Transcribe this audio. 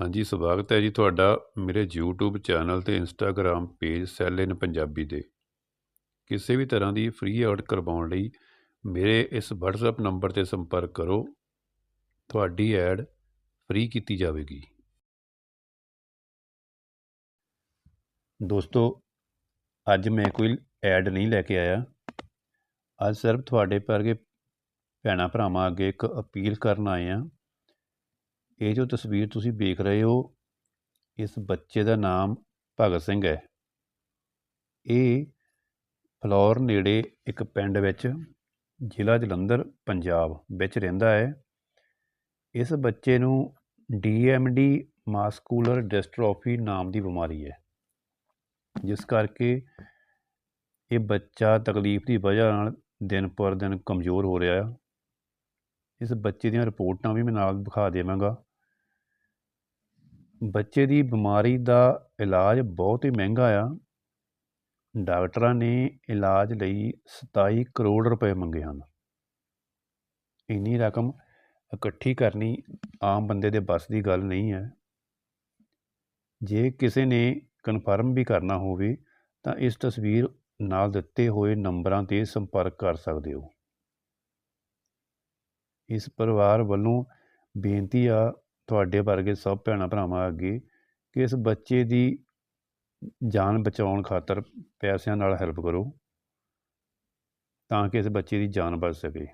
ਹਾਂਜੀ, ਸਵਾਗਤ ਹੈ ਜੀ ਤੁਹਾਡਾ ਮੇਰੇ YouTube ਚੈਨਲ ਤੇ Instagram page sale in Punjabi ਦੇ ਕਿਸੇ ਵੀ ਤਰ੍ਹਾਂ ਦੀ ਫ੍ਰੀ ਐਡ ਕਰਵਾਉਣ ਲਈ ਮੇਰੇ ਇਸ WhatsApp ਨੰਬਰ ਤੇ ਸੰਪਰਕ ਕਰੋ। ਤੁਹਾਡੀ ਐਡ ਫ੍ਰੀ ਕੀਤੀ ਜਾਵੇਗੀ। ਦੋਸਤੋ, ਅੱਜ ਮੈਂ ਕੋਈ ਐਡ ਨਹੀਂ ਲੈ ਕੇ ਆਇਆ। ਅੱਜ ਸਿਰਫ ਤੁਹਾਡੇ ਵਰਗੇ ਭੈਣਾਂ ਭਰਾਵਾਂ ਅੱਗੇ ਇੱਕ ਅਪੀਲ ਕਰਨ ਆਏ ਆ ਇਹ ਜੋ ਤਸਵੀਰ ਤੁਸੀਂ ਵੇਖ ਰਹੇ ਹੋ, ਇਸ ਬੱਚੇ ਦਾ ਨਾਮ ਭਗਤ ਸਿੰਘ ਹੈ। ਇਹ ਫਲੌਰ ਨੇੜੇ ਇੱਕ ਪਿੰਡ ਵਿੱਚ ਜ਼ਿਲ੍ਹਾ ਜਲੰਧਰ, ਪੰਜਾਬ ਵਿੱਚ ਰਹਿੰਦਾ ਹੈ। ਇਸ ਬੱਚੇ ਨੂੰ ਡੀਐਮਡੀ ਮਾਸਕੂਲਰ ਡਿਸਟ੍ਰੋਫੀ ਨਾਮ ਦੀ ਬਿਮਾਰੀ ਹੈ। ਜਿਸ ਕਰਕੇ ਇਹ ਬੱਚਾ ਤਕਲੀਫ ਦੀ ਵਜ੍ਹਾ ਨਾਲ ਦਿਨ ਪਰ ਦਿਨ ਕਮਜ਼ੋਰ ਹੋ ਰਿਹਾ ਹੈ। ਇਸ ਬੱਚੇ ਦੀਆਂ ਰਿਪੋਰਟਾਂ ਵੀ ਮੈਂ ਨਾਲ ਵਿਖਾ ਦੇਵਾਂਗਾ। ਬੱਚੇ ਦੀ ਬਿਮਾਰੀ ਦਾ ਇਲਾਜ ਬਹੁਤ ਹੀ ਮਹਿੰਗਾ ਆ। ਡਾਕਟਰਾਂ ਨੇ ਇਲਾਜ ਲਈ 27 ਕਰੋੜ ਰੁਪਏ ਮੰਗੇ ਹਨ। ਇੰਨੀ ਰਕਮ ਇਕੱਠੀ ਕਰਨੀ ਆਮ ਬੰਦੇ ਦੇ ਬਸ ਦੀ ਗੱਲ ਨਹੀਂ ਹੈ। ਜੇ ਕਿਸੇ ਨੇ ਕਨਫਰਮ ਵੀ ਕਰਨਾ ਹੋਵੇ, ਤਾਂ ਇਸ ਤਸਵੀਰ ਨਾਲ ਦਿੱਤੇ ਹੋਏ ਨੰਬਰਾਂ ਤੇ ਸੰਪਰਕ ਕਰ ਸਕਦੇ ਹੋ। ਇਸ ਪਰਿਵਾਰ ਵੱਲੋਂ ਬੇਨਤੀ ਆ ਤੁਹਾਡੇ ਵਰਗੇ ਸਭ ਭੈਣਾਂ ਭਰਾਵਾਂ ਅੱਗੇ ਕਿ ਇਸ ਬੱਚੇ ਦੀ ਜਾਨ ਬਚਾਉਣ ਖਾਤਰ ਪੈਸਿਆਂ ਨਾਲ ਹੈਲਪ ਕਰੋ ਤਾਂ ਕਿ ਇਸ ਬੱਚੇ ਦੀ ਜਾਨ ਬਚ ਸਕੇ।